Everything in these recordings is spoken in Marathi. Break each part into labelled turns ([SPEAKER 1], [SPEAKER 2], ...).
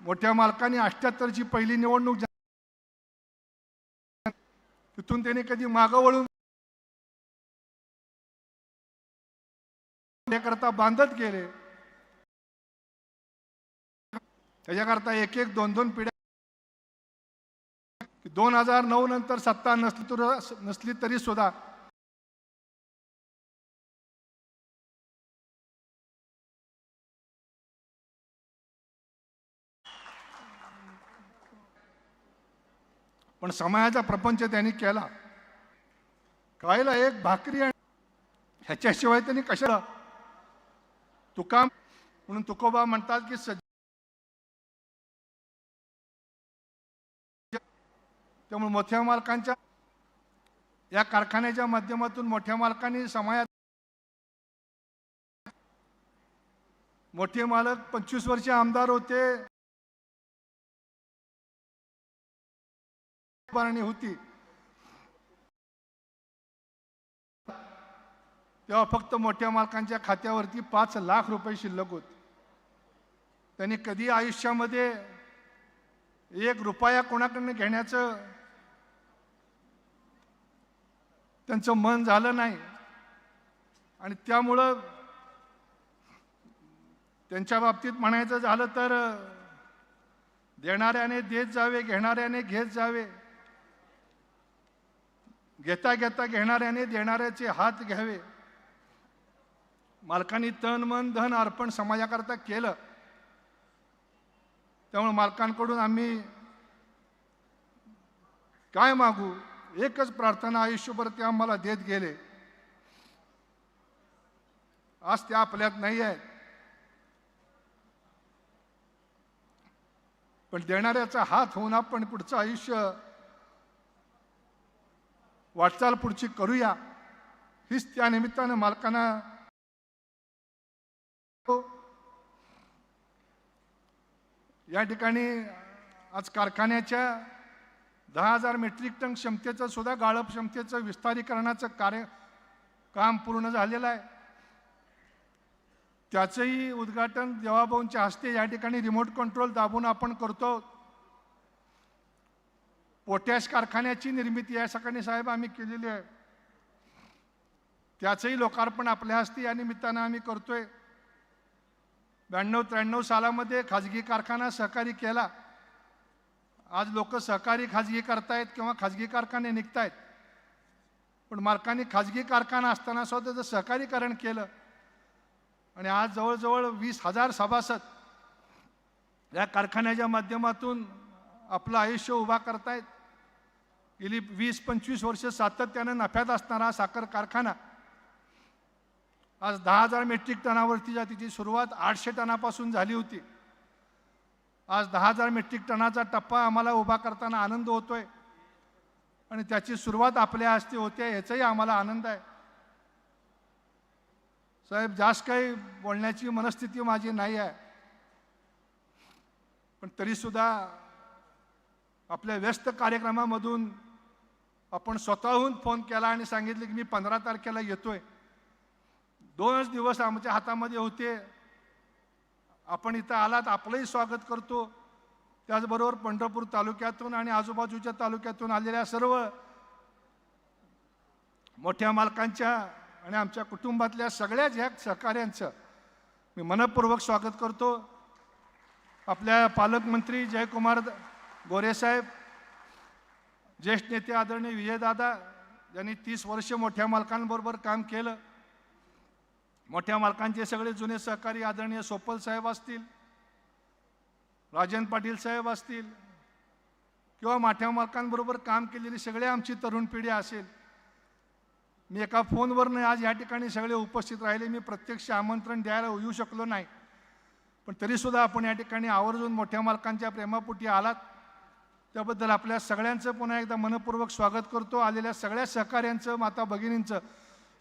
[SPEAKER 1] मोठ्या मालकाने अठ्ठ्याहत्तरची पहिली निवडणूक तिथून त्याने कधी मागं वळून करता बांधत गेले. त्याच्याकरता एक एक दोन दोन पिढ्या दोन हजार नऊ नंतर सत्ता नसली तर नसली तरी सुद्धा पण समाजाचा प्रपंच त्यांनी केला. खायला एक भाकरी आणि ह्याच्याशिवाय त्यांनी कशाला? तुका म्हणून तुकोबा म्हणतात की सज्ज त्यामुळे मोठ्या मालकांच्या या कारखान्याच्या माध्यमातून मोठ्या मालकांनी समाजात मोठे मालक पंचवीस वर्ष आमदार होते. उभारणी होती. तेव्हा फक्त मोठ्या मालकांच्या खात्यावरती पाच लाख रुपये शिल्लक होते. त्यांनी कधी आयुष्यामध्ये एक रुपया कोणाकडनं घेण्याचं त्यांचं मन झालं नाही. आणि त्यामुळं त्यांच्या बाबतीत म्हणायचं झालं तर देणाऱ्याने देत जावे घेणाऱ्याने घेत जावे. घेता घेता घेणाऱ्याने देणाऱ्याचे हात घ्यावे. मालकांनी तन मन धन अर्पण समाजाकरता केलं. त्यामुळे मालकांकडून आम्ही काय मागू? एकच प्रार्थना आयुष्यभर ते आम्हाला देत गेले. आज त्या आपल्यात नाही आहेत. पण देणाऱ्याचा हात होऊन आपण पुढचं आयुष्य वाटचाल पुढची करूया. हीच त्या निमित्तानं मालकांना या ठिकाणी आज कारखान्याच्या दहा हजार मेट्रिक टन क्षमतेचं सुद्धा गाळप क्षमतेचं विस्तारीकरणाचं कार्य काम पूर्ण झालेलं आहे. त्याचंही उद्घाटन देवाभाऊंच्या हस्ते या ठिकाणी रिमोट कंट्रोल दाबून आपण करतो. पोटॅश कारखान्याची निर्मिती या सकाळी साहेब आम्ही केलेली आहे. त्याचंही लोकार्पण आपल्या हस्ते या निमित्तानं आम्ही करतोय. ब्याण्णव त्र्याण्णव सालामध्ये खाजगी कारखाना सहकारी केला. आज लोक सहकारी खाजगी करतायत किंवा खाजगी कारखाने निघतायत. पण मालकांनी खाजगी कारखाना असताना सुद्धा जर सहकारीकरण केलं. आणि आज जवळजवळ वीस हजार सभासद या कारखान्याच्या माध्यमातून आपलं आयुष्य उभा करतायत. गेली वीस पंचवीस वर्ष सातत्यानं नफ्यात असणारा साखर कारखाना. आज दहा हजार मेट्रिक टनावरती जा तिची सुरुवात आठशे टनापासून झाली होती. आज दहा हजार मेट्रिक टनाचा टप्पा आम्हाला उभा करताना आनंद होतोय. आणि त्याची सुरुवात आपल्या हस्ते होते याचाही आम्हाला आनंद आहे. साहेब जास्त काही बोलण्याची मनस्थिती माझी नाही आहे. पण तरीसुद्धा आपल्या व्यस्त कार्यक्रमामधून आपण स्वतःहून फोन केला आणि सांगितले की मी पंधरा तारखेला येतोय. दोनच दिवस आमच्या हातामध्ये होते. आपण इथं आलात आपलंही स्वागत करतो. त्याचबरोबर पंढरपूर तालुक्यातून आणि आजूबाजूच्या तालुक्यातून आलेल्या सर्व मोठ्या मालकांच्या आणि आमच्या कुटुंबातल्या सगळ्याच ह्या सहकाऱ्यांचं मी मनपूर्वक स्वागत करतो. आपल्या पालकमंत्री जयकुमार गोरेसाहेब ज्येष्ठ नेते आदरणीय विजयदादा यांनी तीस वर्ष मोठ्या मालकांबरोबर काम केलं. मोठ्या मालकांचे सगळे जुने सहकारी आदरणीय सोपल साहेब असतील राजन पाटील साहेब असतील किंवा मोठ्या मालकांबरोबर काम केलेली सगळे आमची तरुण पिढी असेल. मी एका फोनवरनं आज या ठिकाणी सगळे उपस्थित राहिले. मी प्रत्यक्ष आमंत्रण द्यायला येऊ शकलो नाही. पण तरीसुद्धा आपण या ठिकाणी आवर्जून मोठ्या मालकांच्या प्रेमापोटी आलात. त्याबद्दल आपल्या सगळ्यांचं पुन्हा एकदा मनपूर्वक स्वागत करतो. आलेल्या सगळ्या सहकाऱ्यांचं माता भगिनींचं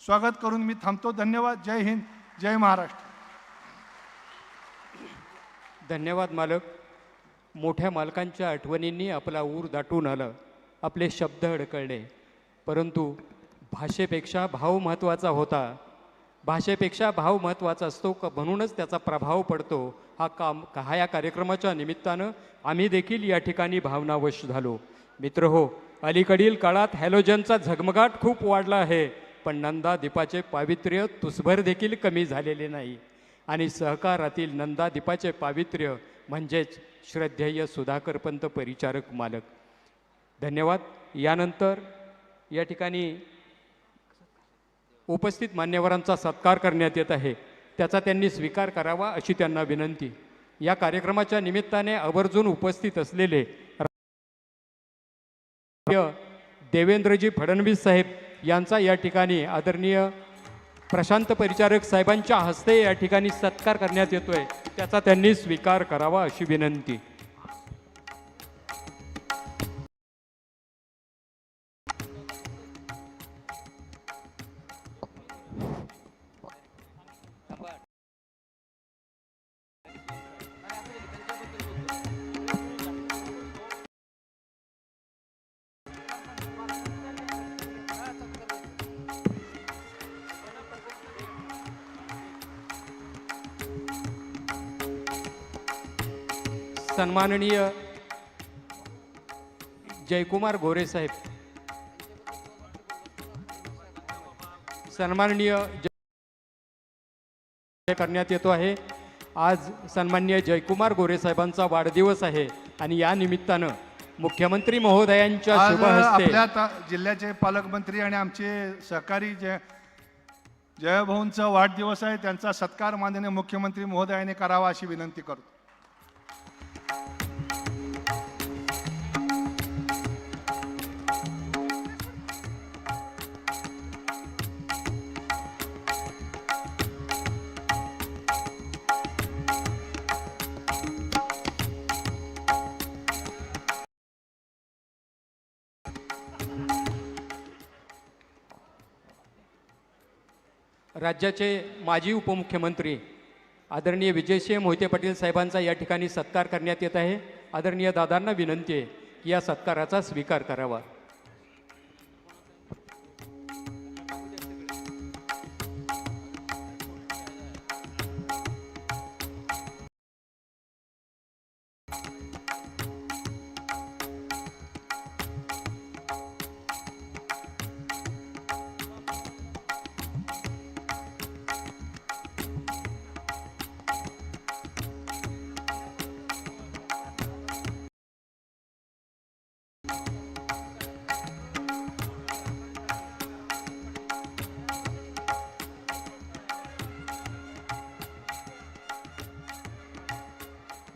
[SPEAKER 1] स्वागत करून मी थांबतो. धन्यवाद. जय हिंद. जय महाराष्ट्र.
[SPEAKER 2] धन्यवाद मालक. मोठ्या मालकांच्या आठवणींनी आपला ऊर दाटून आलं. आपले शब्द अडकळले. परंतु भाषेपेक्षा भाव महत्त्वाचा होता. भाषेपेक्षा भाव महत्त्वाचा असतो का? म्हणूनच त्याचा प्रभाव पडतो. हा काम हा या कार्यक्रमाच्या निमित्तानं आम्ही देखील या ठिकाणी भावनावश झालो. मित्र हो अलीकडील काळात हॅलोजनचा झगमगाट खूप वाढला आहे पण नंदा दीपाचे पावित्र्य तुसभर देखील कमी झालेले नाही. आणि सहकारातील नंदा दीपाचे पावित्र्य म्हणजेच श्रद्धेय सुधाकरपंत परिचारक मालक. धन्यवाद. यानंतर या ठिकाणी उपस्थित मान्यवरांचा सत्कार करण्यात येत आहे. त्याचा त्यांनी स्वीकार करावा अशी त्यांना विनंती. या कार्यक्रमाच्या निमित्ताने आवर्जून उपस्थित असलेले देवेंद्रजी फडणवीस साहेब यांचा या ठिकाणी आदरणीय प्रशांत परिचारक साहेबांच्या हस्ते या ठिकाणी सत्कार करण्यात येतोय. त्याचा त्यांनी स्वीकार करावा अशी विनंती. सन्माननीय जयकुमार गोरे साहेब. सन्माननीय जय करण्यात येतो आहे. आज सन्माननीय जयकुमार गोरे साहेबांचा वाढदिवस आहे आणि या निमित्तानं मुख्यमंत्री महोदयांच्या शुभ
[SPEAKER 1] आपल्या जिल्ह्याचे पालकमंत्री आणि आमचे सहकारी जय जयभाऊंचा वाढदिवस आहे त्यांचा सत्कार माननीय मुख्यमंत्री महोदयाने करावा अशी विनंती करतो.
[SPEAKER 2] राज्याचे माजी उपमुख्यमंत्री आदरणीय विजयसिंह मोहिते पाटील साहेबांचा या ठिकाणी सत्कार करण्यात येत आहे. आदरणीय दादांना विनंती आहे की या सत्काराचा स्वीकार करावा.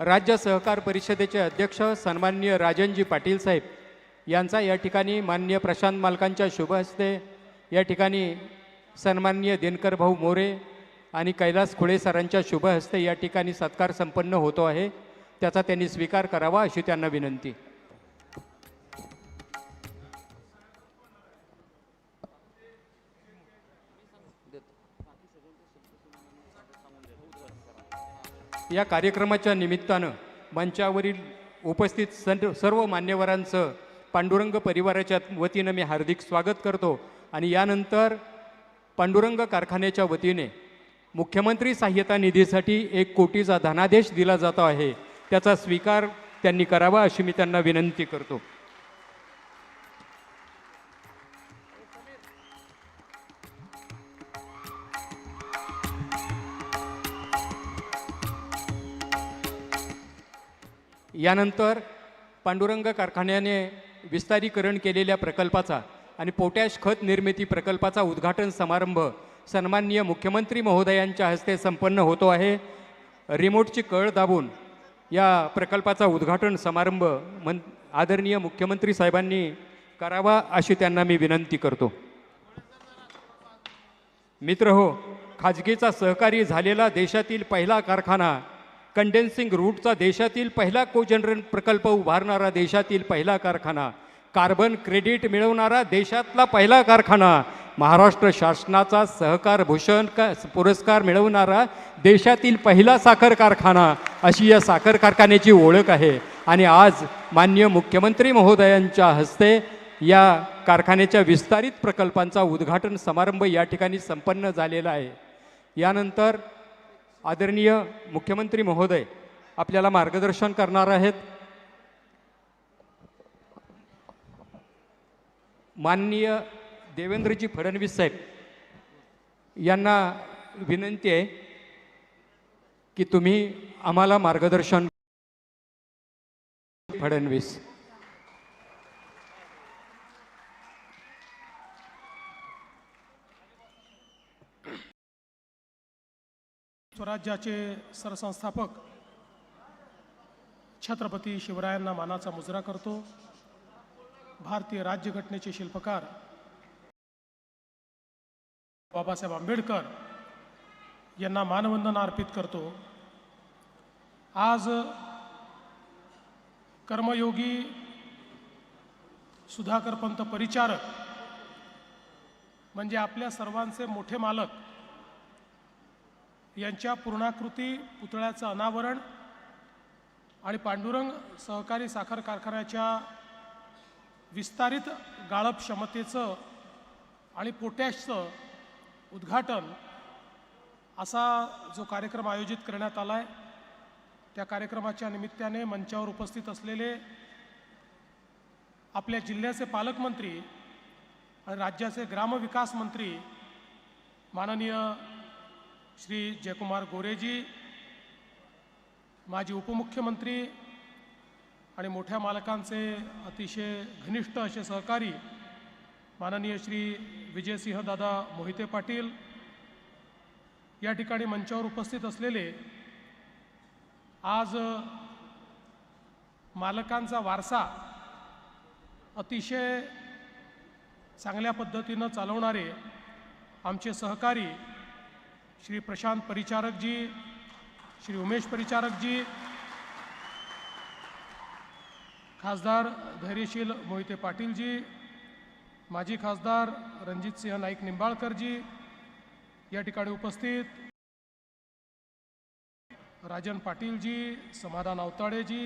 [SPEAKER 2] राज्य सहकार परिषदेचे अध्यक्ष सन्मान्य राजनजी पाटील साहेब यांचा या ठिकाणी मान्य प्रशांत मालकांच्या शुभ हस्ते या ठिकाणी सन्मान्य दिनकर भाऊ मोरे आणि कैलास खुळे सरांच्या शुभ हस्ते या ठिकाणी सत्कार संपन्न होतो आहे. त्याचा त्यांनी स्वीकार करावा अशी त्यांना विनंती. या कार्यक्रमाच्या निमित्तानं मंचावरील उपस्थित सं सर्व मान्यवरांचं पांडुरंग परिवाराच्या वतीनं मी हार्दिक स्वागत करतो आणि यानंतर पांडुरंग कारखान्याच्या वतीने मुख्यमंत्री सहाय्यता निधीसाठी एक कोटीचा धनादेश दिला जातो आहे. त्याचा स्वीकार त्यांनी करावा अशी मी त्यांना विनंती करतो. यानंतर पांडुरंग कारखान्याने विस्तारीकरण केलेल्या प्रकल्पाचा आणि पोटॅश खत निर्मिती प्रकल्पाचा उद्घाटन समारंभ सन्माननीय मुख्यमंत्री महोदयांच्या हस्ते संपन्न होतो आहे. रिमोटची कळ दाबून या प्रकल्पाचा उद्घाटन समारंभ मन आदरणीय मुख्यमंत्री साहेबांनी करावा अशी त्यांना मी विनंती करतो. मित्र हो खाजगीचा सहकारी झालेला देशातील पहिला कारखाना कंडेन्सिंग रूटचा देशातील पहिला कोजनरेन प्रकल्प उभारणारा देशातील पहिला कारखाना. कार्बन क्रेडिट मिळवणारा देशातला पहिला कारखाना. महाराष्ट्र शासनाचा सहकार भूषण का पुरस्कार मिळवणारा देशातील पहिला साखर कारखाना. अशी या साखर कारखान्याची ओळख आहे. आणि आज मान्य मुख्यमंत्री महोदयांच्या हस्ते या कारखान्याच्या विस्तारित प्रकल्पांचा उद्घाटन समारंभ या ठिकाणी संपन्न झालेला आहे. यानंतर आदरणीय मुख्यमंत्री महोदय आपल्याला मार्गदर्शन करणार आहेत. माननीय देवेंद्रजी फडणवीस साहेब यांना विनंती आहे की तुम्ही आम्हाला मार्गदर्शन फडणवीस.
[SPEAKER 3] स्वराज्याचे सरसंस्थापक छत्रपती शिवरायांना मानाचा मुजरा करतो. भारतीय राज्यघटनेचे शिल्पकार बाबासाहेब आंबेडकर यांना मानवंदना अर्पित करतो. आज कर्मयोगी सुधाकरपंत परिचारक म्हणजे आपल्या सर्वांचे मोठे मालक यांच्या पूर्णाकृती पुतळ्याचं अनावरण आणि पांडुरंग सहकारी साखर कारखान्याच्या विस्तारित गाळप क्षमतेचं आणि पोटॅशचं उद्घाटन असा जो कार्यक्रम आयोजित करण्यात आला आहे त्या कार्यक्रमाच्या निमित्ताने मंचावर उपस्थित असलेले आपल्या जिल्ह्याचे पालकमंत्री आणि राज्याचे ग्रामविकास मंत्री माननीय श्री जयकुमार गोरेजी माजी उपमुख्यमंत्री आणि मोठ्या मालकांचे अतिशय घनिष्ठ असे सहकारी माननीय श्री विजयसिंह दादा मोहिते पाटील या ठिकाणी मंचावर उपस्थित असलेले आज मालकांचा वारसा अतिशय चांगल्या पद्धतीनं चालवणारे आमचे सहकारी श्री प्रशांत परिचारक जी श्री उमेश परिचारक जी खासदार धैर्यशील मोहिते पाटीलजी माजी खासदार रणजित सिंह नाईक निंबाळकरजी या ठिकाणी उपस्थित राजन पाटीलजी समाधान अवताडेजी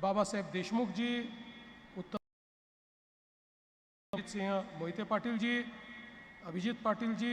[SPEAKER 3] बाबासाहेब देशमुखजी उत्तम सिंह मोहिते पाटीलजी अभिजित पाटीलजी